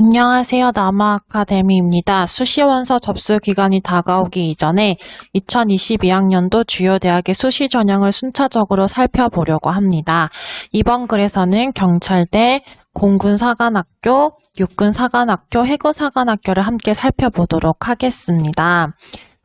안녕하세요. 남아아카데미입니다. 수시원서 접수 기간이 다가오기 이전에 2022학년도 주요 대학의 수시 전형을 순차적으로 살펴보려고 합니다. 이번 글에서는 경찰대, 공군사관학교, 육군사관학교, 해군사관학교를 함께 살펴보도록 하겠습니다.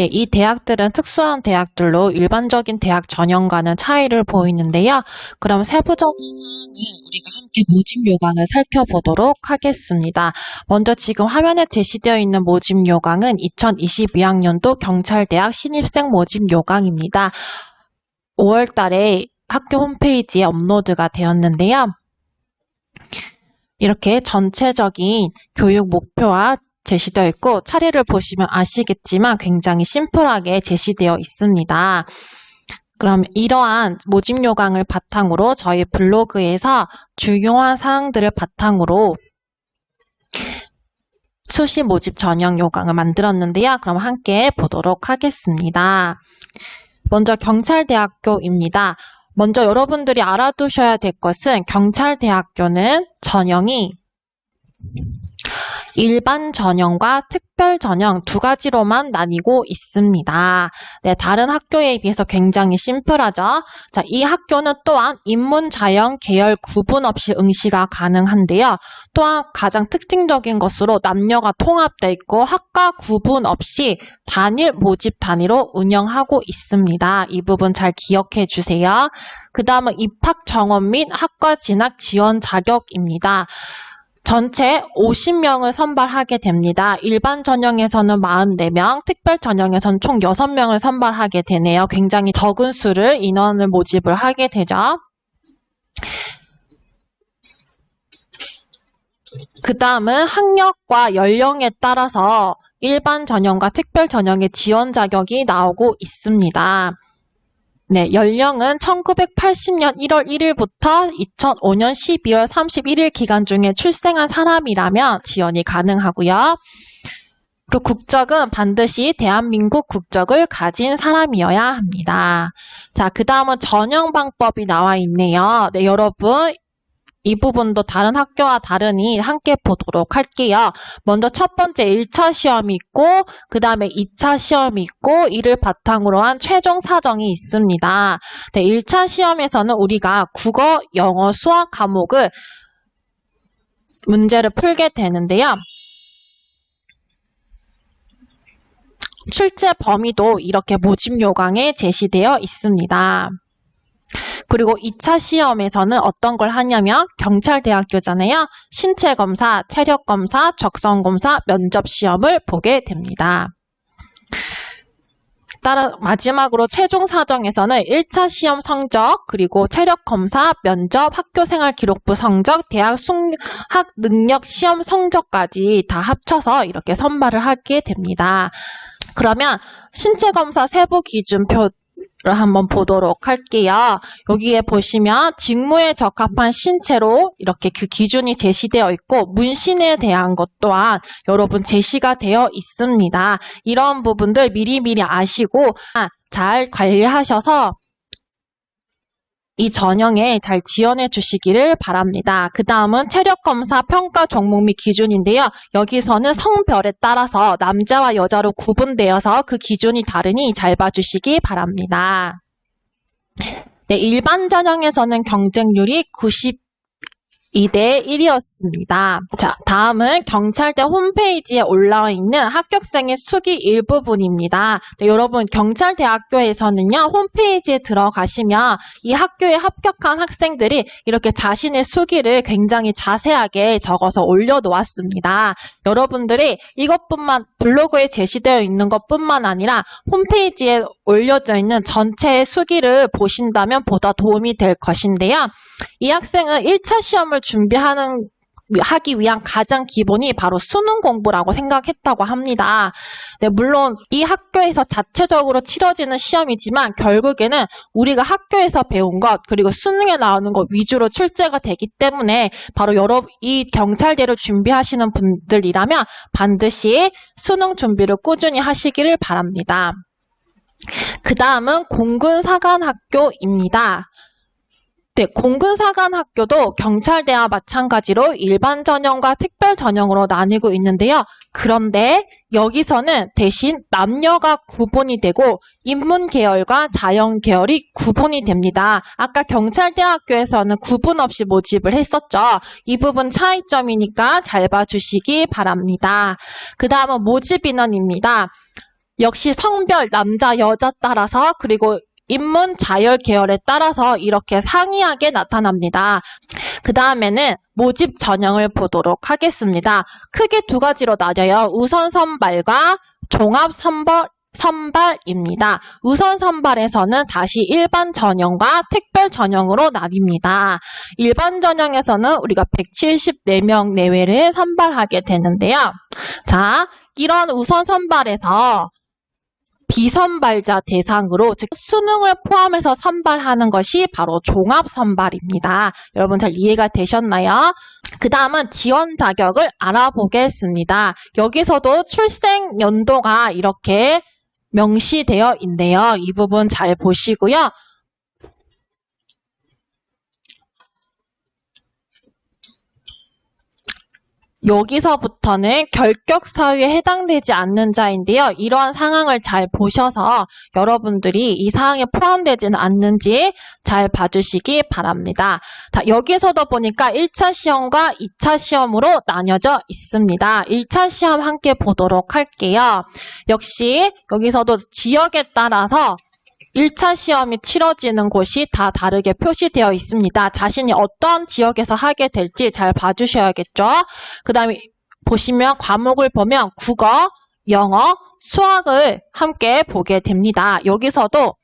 네, 이 대학들은 특수한 대학들로 일반적인 대학 전형과는 차이를 보이는데요. 그럼 세부적인 사항을 우리가 함께 모집 요강을 살펴보도록 하겠습니다. 먼저 지금 화면에 제시되어 있는 모집 요강은 2022학년도 경찰대학 신입생 모집 요강입니다. 5월 달에 학교 홈페이지에 업로드가 되었는데요. 이렇게 전체적인 교육 목표와 제시되어 있고 차례를 보시면 아시겠지만 굉장히 심플하게 제시되어 있습니다. 그럼 이러한 모집 요강을 바탕으로 저희 블로그에서 중요한 사항들을 바탕으로 수시 모집 전형 요강을 만들었는데요. 그럼 함께 보도록 하겠습니다. 먼저 경찰대학교입니다. 먼저 여러분들이 알아두셔야 될 것은 경찰대학교는 전형이 일반 전형과 특별 전형 두 가지로만 나뉘고 있습니다. 네, 다른 학교에 비해서 굉장히 심플하죠. 자, 이 학교는 또한 인문, 자연, 계열 구분 없이 응시가 가능한데요. 또한 가장 특징적인 것으로 남녀가 통합되어 있고 학과 구분 없이 단일 모집 단위로 운영하고 있습니다. 이 부분 잘 기억해 주세요. 그 다음은 입학 정원 및 학과 진학 지원 자격입니다. 전체 50명을 선발하게 됩니다. 일반 전형에서는 44명, 특별 전형에서는 총 6명을 선발하게 되네요. 굉장히 적은 수를 인원을 모집을 하게 되죠. 그 다음은 학력과 연령에 따라서 일반 전형과 특별 전형의 지원 자격이 나오고 있습니다. 네, 연령은 1980년 1월 1일부터 2005년 12월 31일 기간 중에 출생한 사람이라면 지원이 가능하고요. 그리고 국적은 반드시 대한민국 국적을 가진 사람이어야 합니다. 자, 그 다음은 전형 방법이 나와 있네요. 네, 여러분 이 부분도 다른 학교와 다르니 함께 보도록 할게요. 먼저 첫 번째 1차 시험이 있고 그 다음에 2차 시험이 있고 이를 바탕으로 한 최종 사정이 있습니다. 네, 1차 시험에서는 우리가 국어, 영어, 수학 과목을 문제를 풀게 되는데요. 출제 범위도 이렇게 모집 요강에 제시되어 있습니다. 그리고 2차 시험에서는 어떤 걸 하냐면 경찰대학교잖아요. 신체검사, 체력검사, 적성검사, 면접시험을 보게 됩니다. 따라 마지막으로 최종 사정에서는 1차 시험 성적, 그리고 체력 검사, 면접, 학교생활 기록부 성적, 대학 수학 능력 시험 성적까지 다 합쳐서 이렇게 선발을 하게 됩니다. 그러면 신체 검사 세부 기준표 를 한번 보도록 할게요. 여기에 보시면 직무에 적합한 신체로 이렇게 그 기준이 제시되어 있고 문신에 대한 것 또한 여러분 제시가 되어 있습니다. 이런 부분들 미리미리 아시고 잘 관리하셔서 이 전형에 잘 지원해 주시기를 바랍니다. 그 다음은 체력검사 평가 종목 및 기준인데요. 여기서는 성별에 따라서 남자와 여자로 구분되어서 그 기준이 다르니 잘 봐주시기 바랍니다. 네, 일반 전형에서는 경쟁률이 90 2대 1이었습니다. 자, 다음은 경찰대 홈페이지에 올라와 있는 합격생의 수기 일부분입니다. 네, 여러분, 경찰대학교에서는요, 홈페이지에 들어가시면 이 학교에 합격한 학생들이 이렇게 자신의 수기를 굉장히 자세하게 적어서 올려놓았습니다. 여러분들이 이것뿐만, 블로그에 제시되어 있는 것뿐만 아니라 홈페이지에 올려져 있는 전체의 수기를 보신다면 보다 도움이 될 것인데요. 이 학생은 1차 시험을 준비하는 하기 위한 가장 기본이 바로 수능 공부라고 생각했다고 합니다. 네, 물론 이 학교에서 자체적으로 치러지는 시험이지만 결국에는 우리가 학교에서 배운 것 그리고 수능에 나오는 것 위주로 출제가 되기 때문에 바로 여러 이 경찰대를 준비하시는 분들이라면 반드시 수능 준비를 꾸준히 하시기를 바랍니다. 그 다음은 공군사관학교입니다. 네, 공군사관학교도 경찰대와 마찬가지로 일반 전형과 특별 전형으로 나뉘고 있는데요. 그런데 여기서는 대신 남녀가 구분이 되고 인문 계열과 자연 계열이 구분이 됩니다. 아까 경찰대학교에서는 구분 없이 모집을 했었죠. 이 부분 차이점이니까 잘 봐주시기 바랍니다. 그 다음은 모집 인원입니다. 역시 성별 남자 여자 따라서 그리고 인문 자열 계열에 따라서 이렇게 상이하게 나타납니다. 그 다음에는 모집 전형을 보도록 하겠습니다. 크게 두 가지로 나뉘어요. 우선 선발과 종합 선발 선발입니다. 우선 선발에서는 다시 일반 전형과 특별 전형으로 나뉩니다. 일반 전형에서는 우리가 174명 내외를 선발하게 되는데요. 자, 이런 우선 선발에서 비선발자 대상으로 즉 수능을 포함해서 선발하는 것이 바로 종합 선발입니다. 여러분 잘 이해가 되셨나요? 그 다음은 지원 자격을 알아보겠습니다. 여기서도 출생 연도가 이렇게 명시되어 있네요. 이 부분 잘 보시고요. 여기서부터는 결격 사유에 해당되지 않는 자인데요. 이러한 상황을 잘 보셔서 여러분들이 이 사항에 포함되지는 않는지 잘 봐주시기 바랍니다. 자, 여기서도 보니까 1차 시험과 2차 시험으로 나뉘어져 있습니다. 1차 시험 함께 보도록 할게요. 역시 여기서도 지역에 따라서 1차 시험이 치러지는 곳이 다 다르게 표시되어 있습니다. 자신이 어떤 지역에서 하게 될지 잘 봐주셔야겠죠. 그 다음에 보시면 과목을 보면 국어, 영어, 수학을 함께 보게 됩니다. 여기서도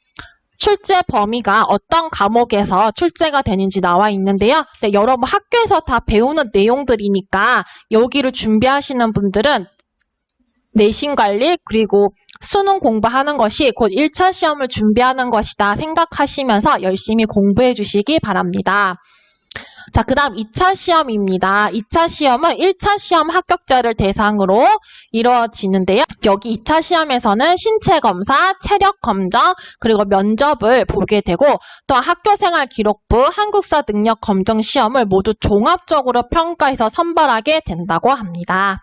출제 범위가 어떤 과목에서 출제가 되는지 나와 있는데요. 네, 여러분 학교에서 다 배우는 내용들이니까 여기를 준비하시는 분들은 내신 관리 그리고 수능 공부하는 것이 곧 1차 시험을 준비하는 것이다 생각하시면서 열심히 공부해 주시기 바랍니다. 자, 그 다음 2차 시험입니다. 2차 시험은 1차 시험 합격자를 대상으로 이루어지는데요. 여기 2차 시험에서는 신체 검사, 체력 검정, 그리고 면접을 보게 되고 또 학교생활 기록부, 한국사 능력 검정 시험을 모두 종합적으로 평가해서 선발하게 된다고 합니다.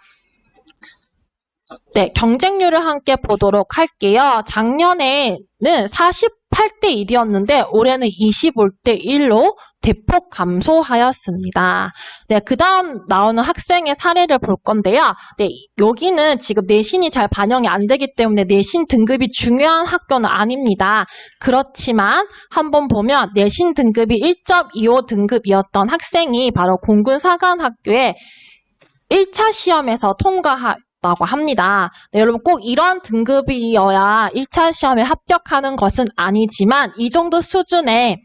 네, 경쟁률을 함께 보도록 할게요. 작년에는 48대 1이었는데 올해는 25대 1로 대폭 감소하였습니다. 네, 그 다음 나오는 학생의 사례를 볼 건데요. 네, 여기는 지금 내신이 잘 반영이 안 되기 때문에 내신 등급이 중요한 학교는 아닙니다. 그렇지만 한번 보면 내신 등급이 1.25 등급이었던 학생이 바로 공군사관학교에 1차 시험에서 통과하 다고 합니다. 네, 여러분 꼭 이런 등급이어야 1차 시험에 합격하는 것은 아니지만 이 정도 수준의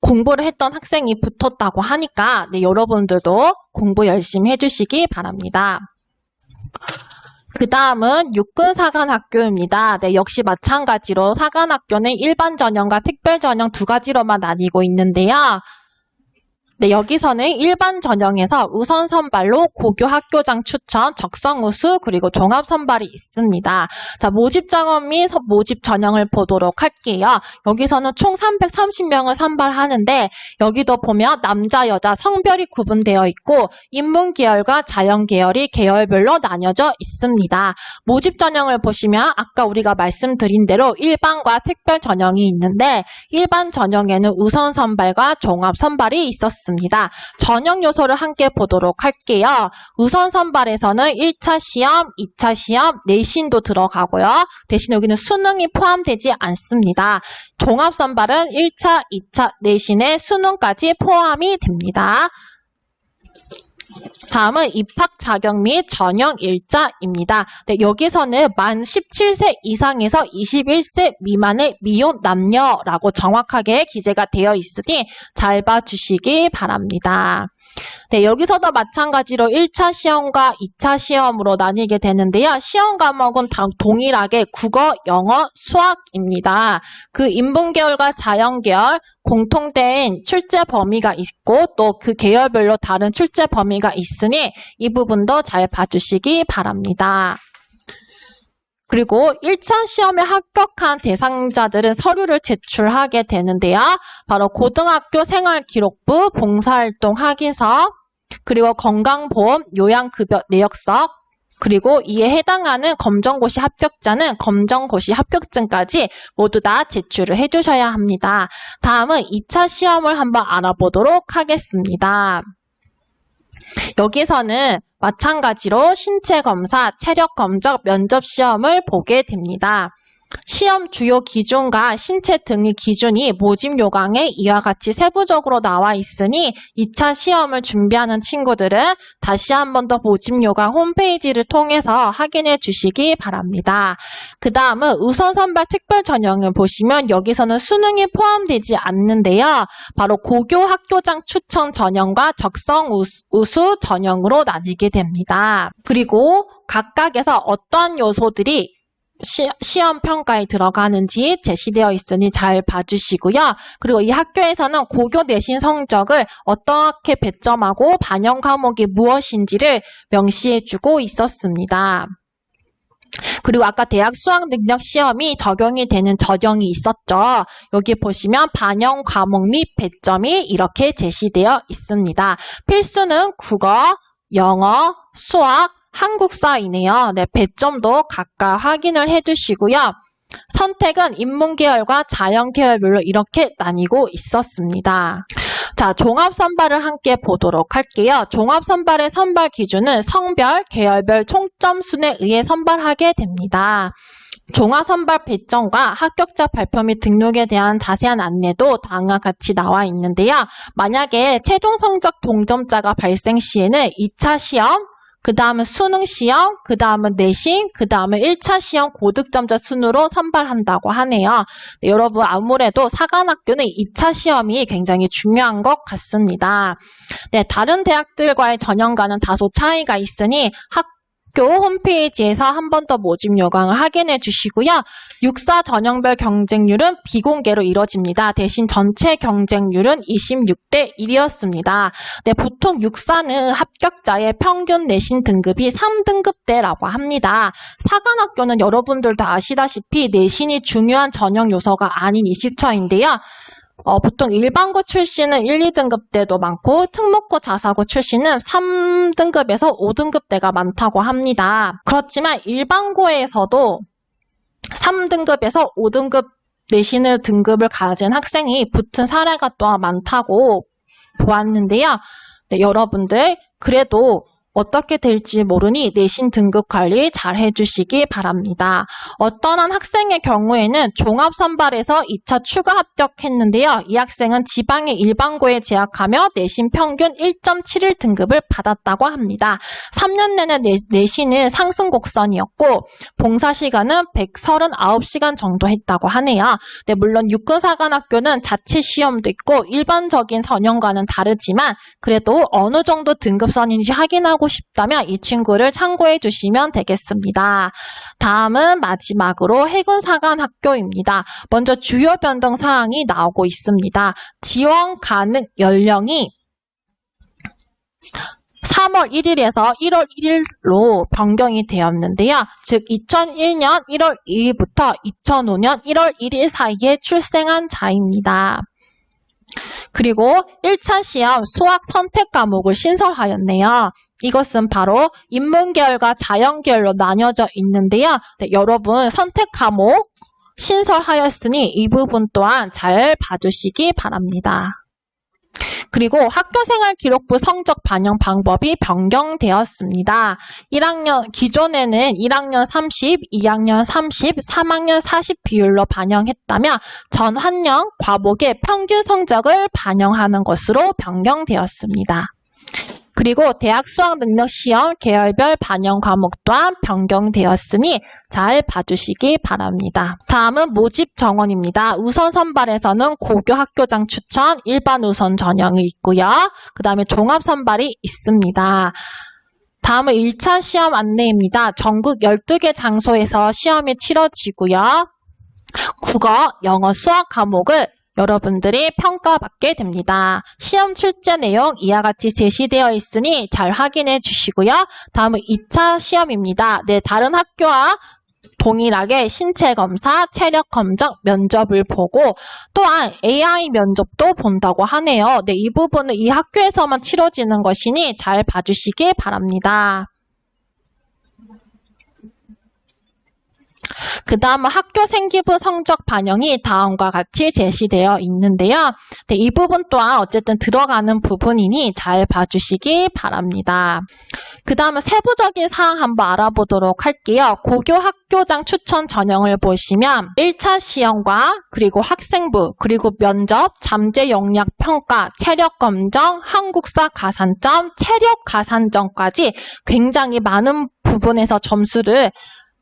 공부를 했던 학생이 붙었다고 하니까 네, 여러분들도 공부 열심히 해주시기 바랍니다. 그 다음은 육군사관학교입니다. 네, 역시 마찬가지로 사관학교는 일반 전형과 특별 전형 두 가지로만 나뉘고 있는데요. 네, 여기서는 일반 전형에서 우선 선발로 고교 학교장 추천, 적성 우수, 그리고 종합 선발이 있습니다. 자, 모집 작업 및 모집 전형을 보도록 할게요. 여기서는 총 330명을 선발하는데 여기도 보면 남자, 여자 성별이 구분되어 있고 인문 계열과 자연 계열이 계열별로 나뉘어져 있습니다. 모집 전형을 보시면 아까 우리가 말씀드린 대로 일반과 특별 전형이 있는데 일반 전형에는 우선 선발과 종합 선발이 있었습니다. 있습니다. 전형 요소를 함께 보도록 할게요. 우선 선발에서는 1차 시험, 2차 시험, 내신도 들어가고요. 대신 여기는 수능이 포함되지 않습니다. 종합 선발은 1차, 2차, 내신에 수능까지 포함이 됩니다. 다음은 입학 자격 및 전형 일자입니다. 네, 여기서는 만 17세 이상에서 21세 미만의 미혼 남녀라고 정확하게 기재가 되어 있으니 잘 봐주시기 바랍니다. 네, 여기서도 마찬가지로 1차 시험과 2차 시험으로 나뉘게 되는데요. 시험 과목은 동일하게 국어, 영어, 수학입니다. 그 인문계열과 자연계열 공통된 출제 범위가 있고 또 그 계열별로 다른 출제 범위가 있으니 이 부분도 잘 봐주시기 바랍니다. 그리고 1차 시험에 합격한 대상자들은 서류를 제출하게 되는데요. 바로 고등학교 생활기록부 봉사활동 확인서, 그리고 건강보험 요양급여 내역서, 그리고 이에 해당하는 검정고시 합격자는 검정고시 합격증까지 모두 다 제출을 해주셔야 합니다. 다음은 2차 시험을 한번 알아보도록 하겠습니다. 여기서는 마찬가지로 신체 검사, 체력 검적, 면접 시험을 보게 됩니다. 시험 주요 기준과 신체 등의 기준이 모집 요강에 이와 같이 세부적으로 나와 있으니 2차 시험을 준비하는 친구들은 다시 한 번 더 모집 요강 홈페이지를 통해서 확인해 주시기 바랍니다. 그 다음은 우선 선발 특별 전형을 보시면 여기서는 수능이 포함되지 않는데요. 바로 고교 학교장 추천 전형과 적성 우수, 전형으로 나뉘게 됩니다. 그리고 각각에서 어떠한 요소들이 시, 시험 평가에 들어가는지 제시되어 있으니 잘 봐주시고요. 그리고 이 학교에서는 고교 내신 성적을 어떻게 배점하고 반영 과목이 무엇인지를 명시해주고 있었습니다. 그리고 아까 대학 수학 능력 시험이 적용이 되는 전형이 있었죠. 여기 보시면 반영 과목 및 배점이 이렇게 제시되어 있습니다. 필수는 국어, 영어, 수학, 한국사이네요. 네, 배점도 각각 확인을 해주시고요. 선택은 인문계열과 자연계열별로 이렇게 나뉘고 있었습니다. 자, 종합선발을 함께 보도록 할게요. 종합선발의 선발 기준은 성별, 계열별 총점순에 의해 선발하게 됩니다. 종합선발 배점과 합격자 발표 및 등록에 대한 자세한 안내도 다음과 같이 나와 있는데요. 만약에 최종 성적 동점자가 발생 시에는 2차 시험, 그 다음은 수능 시험, 그 다음은 내신, 그 다음은 1차 시험 고득점자 순으로 선발한다고 하네요. 네, 여러분 아무래도 사관학교는 2차 시험이 굉장히 중요한 것 같습니다. 네, 다른 대학들과의 전형과는 다소 차이가 있으니 학 학교 홈페이지에서 한 번 더 모집 요강을 확인해 주시고요. 육사 전형별 경쟁률은 비공개로 이루어집니다. 대신 전체 경쟁률은 26대 1이었습니다. 네, 보통 육사는 합격자의 평균 내신 등급이 3등급대라고 합니다. 사관학교는 여러분들도 아시다시피 내신이 중요한 전형 요소가 아닌 20처인데요. 어, 보통 일반고 출신은 1, 2등급 대도 많고 특목고 자사고 출신은 3등급에서 5등급 대가 많다고 합니다. 그렇지만 일반고에서도 3등급에서 5등급 내신을 등급을 가진 학생이 붙은 사례가 또한 많다고 보았는데요. 네, 여러분들 그래도 어떻게 될지 모르니 내신 등급 관리 잘 해주시기 바랍니다. 어떤 한 학생의 경우에는 종합선발에서 2차 추가 합격했는데요. 이 학생은 지방의 일반고에 재학하며 내신 평균 1.71 등급을 받았다고 합니다. 3년 내내 내, 신은 상승 곡선이었고 봉사 시간은 139시간 정도 했다고 하네요. 네, 물론 육군사관학교는 자체 시험도 있고 일반적인 선형과는 다르지만 그래도 어느 정도 등급선인지 확인하고 하고 싶다면 이 친구를 참고해 주시면 되겠습니다. 다음은 마지막으로 해군사관 학교입니다. 먼저 주요 변동 사항이 나오고 있습니다. 지원 가능 연령이 3월 1일에서 1월 1일로 변경이 되었는데요. 즉 2001년 1월 2일부터 2005년 1월 1일 사이에 출생한 자입니다. 그리고 1차 시험 수학 선택 과목을 신설하였네요. 이것은 바로 인문계열과 자연계열로 나뉘어져 있는데요. 네, 여러분 선택 과목 신설하였으니 이 부분 또한 잘 봐주시기 바랍니다. 그리고 학교생활 기록부 성적 반영 방법이 변경되었습니다. 1학년 기존에는 1학년 30, 2학년 30, 3학년 40 비율로 반영했다면 전 학년 과목의 평균 성적을 반영하는 것으로 변경되었습니다. 그리고 대학 수학 능력 시험 계열별 반영 과목 또한 변경되었으니 잘 봐주시기 바랍니다. 다음은 모집 정원입니다. 우선 선발에서는 고교 학교장 추천 일반 우선 전형이 있고요. 그 다음에 종합 선발이 있습니다. 다음은 1차 시험 안내입니다. 전국 12개 장소에서 시험이 치러지고요. 국어, 영어, 수학 과목을 여러분들이 평가받게 됩니다. 시험 출제 내용 이와 같이 제시되어 있으니 잘 확인해 주시고요. 다음은 2차 시험입니다. 네, 다른 학교와 동일하게 신체 검사, 체력 검정, 면접을 보고 또한 AI 면접도 본다고 하네요. 네, 이 부분은 이 학교에서만 치러지는 것이니 잘 봐주시기 바랍니다. 그 다음 학교 생기부 성적 반영이 다음과 같이 제시되어 있는데요. 네, 이 부분 또한 어쨌든 들어가는 부분이니 잘 봐주시기 바랍니다. 그 다음은 세부적인 사항 한번 알아보도록 할게요. 고교 학교장 추천 전형을 보시면 1차 시험과 그리고 학생부 그리고 면접, 잠재 역량 평가, 체력 검정, 한국사 가산점, 체력 가산점까지 굉장히 많은 부분에서 점수를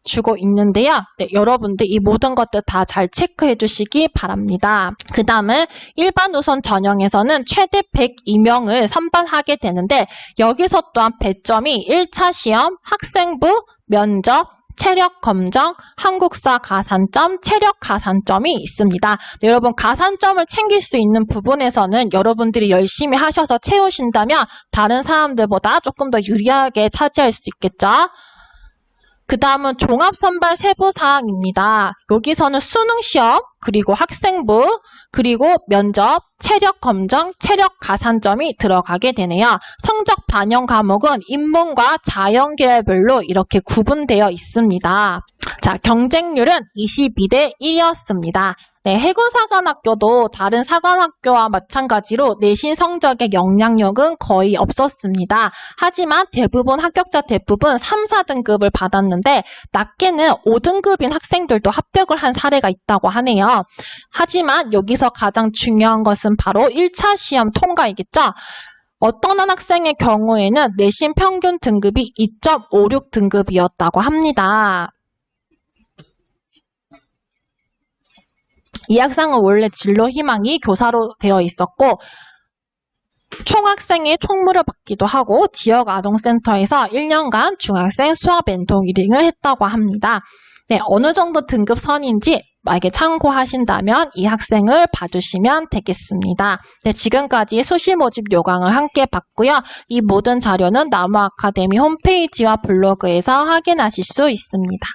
주고 있는데요. 네, 여러분들 이 모든 것들 다 잘 체크해 주시기 바랍니다. 그 다음은 일반 우선 전형에서는 최대 102명을 선발하게 되는데 여기서 또한 배점이 1차 시험, 학생부, 면접, 체력 검정, 한국사 가산점, 체력 가산점이 있습니다. 네, 여러분 가산점을 챙길 수 있는 부분에서는 여러분들이 열심히 하셔서 채우신다면 다른 사람들보다 조금 더 유리하게 차지할 수 있겠죠. 그 다음은 종합선발 세부사항입니다. 여기서는 수능시험, 그리고 학생부, 그리고 면접, 체력 검정, 체력 가산점이 들어가게 되네요. 성적 반영 과목은 인문과 자연계열별로 이렇게 구분되어 있습니다. 자, 경쟁률은 22대 1이었습니다. 네, 해군 사관학교도 다른 사관학교와 마찬가지로 내신 성적의 영향력은 거의 없었습니다. 하지만 대부분 합격자 대부분 3, 4등급을 받았는데 낮게는 5등급인 학생들도 합격을 한 사례가 있다고 하네요. 하지만 여기서 가장 중요한 것은 바로 1차 시험 통과이겠죠. 어떤 한 학생의 경우에는 내신 평균 등급이 2.56 등급이었다고 합니다. 이 학생은 원래 진로 희망이 교사로 되어 있었고 총학생의 총무를 받기도 하고 지역 아동센터에서 1년간 중학생 수학 멘토 기링을 했다고 합니다. 네, 어느 정도 등급 선인지 만약에 참고하신다면 이 학생을 봐주시면 되겠습니다. 네, 지금까지 수시 모집 요강을 함께 봤고요. 이 모든 자료는 나무 아카데미 홈페이지와 블로그에서 확인하실 수 있습니다.